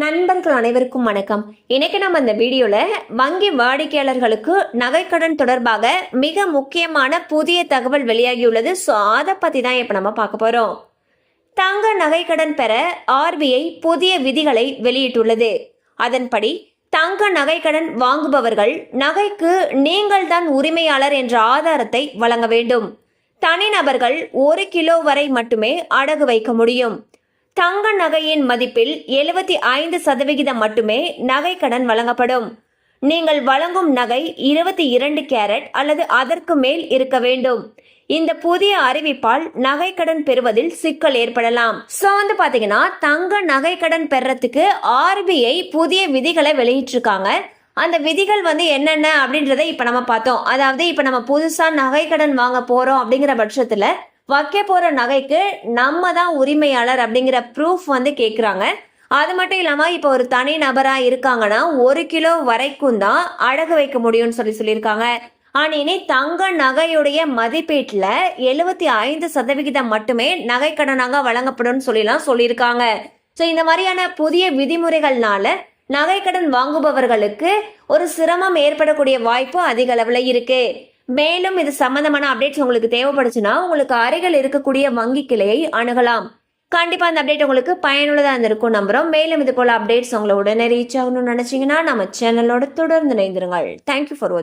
நண்பர்கள் அனைவருக்கும் வணக்கம். இன்னைக்கு நம்ம இந்த வீடியோல வங்கி வாடிக்கையாளர்களுக்கு நகைக்கடன் தொடர்பாக மிக முக்கியமான புதிய தகவல் வெளியாகியுள்ளது. ஸோ அதை பத்தி தான் இப்போ நம்ம பார்க்க போறோம். தங்க நகைக்கடன் பெற ஆர்பிஐ புதிய விதிகளை வெளியிட்டுள்ளது. அதன்படி தங்க நகைக்கடன் வாங்குபவர்கள் நகைக்கு நீங்கள் தான் உரிமையாளர் என்ற ஆதாரத்தை வழங்க வேண்டும். தனிநபர்கள் ஒரு கிலோ வரை மட்டுமே அடகு வைக்க முடியும். தங்க நகையின் மதிப்பில் எழுபத்தி ஐந்து சதவிகிதம் மட்டுமே நகை கடன் வழங்கப்படும். நீங்கள் வழங்கும் நகை இருபத்தி இரண்டு கேரட் அல்லது அதற்கு மேல் இருக்க வேண்டும். இந்த புதிய அறிவிப்பால் நகை கடன் பெறுவதில் சிக்கல் ஏற்படலாம். ஸோ வந்து பாத்தீங்கன்னா தங்க நகை கடன் பெறத்துக்கு ஆர்பிஐ புதிய விதிகளை வெளியிட்டிருக்காங்க. அந்த விதிகள் வந்து என்னென்ன அப்படின்றத இப்போ நம்ம பார்த்தோம். அதாவது இப்போ நம்ம புதுசாக கடன் வாங்க போகிறோம் அப்படிங்கிற பட்சத்தில் வைக்க போகிற நகைக்கு நம்ம தான் உரிமையாளர் அப்படிங்கிற ப்ரூஃப் வந்து கேட்குறாங்க அது மட்டும் இல்லாமல் இப்போ ஒரு தனி நபராக இருக்காங்கன்னா ஒரு கிலோ வரைக்கும் தான் அடகு வைக்க முடியும்னு சொல்லி சொல்லியிருக்காங்க. ஆனால் இனி தங்க நகையுடைய மதிப்பீட்டில் எழுபத்தி ஐந்து சதவிகிதம் மட்டுமே நகைக்கடனாக வழங்கப்படும் சொல்லிலாம் சொல்லியிருக்காங்க. ஸோ இந்த மாதிரியான புதிய விதிமுறைகள்னால நகைக்கடன் வாங்குபவர்களுக்கு ஒரு சிரமம் ஏற்படக்கூடிய வாய்ப்பு அதிக அளவில் இருக்குது மேலும் இது சம்பந்தமான அப்டேட்ஸ் உங்களுக்கு தேவைப்படுச்சுன்னா உங்களுக்கு அருகில் இருக்கக்கூடிய வங்கி கிளையை அணுகலாம். கண்டிப்பா அந்த அப்டேட் உங்களுக்கு பயனுள்ளதா இருந்திருக்கும் நம்புறோம். மேலும் இது போல அப்டேட்ஸ் உங்களை உடனே ரீச் ஆகணும்னு நினைச்சீங்கன்னா நம்ம சேனலோட தொடர்ந்து இணைந்திருங்கள். தேங்க்யூ ஃபார் வாட்சிங்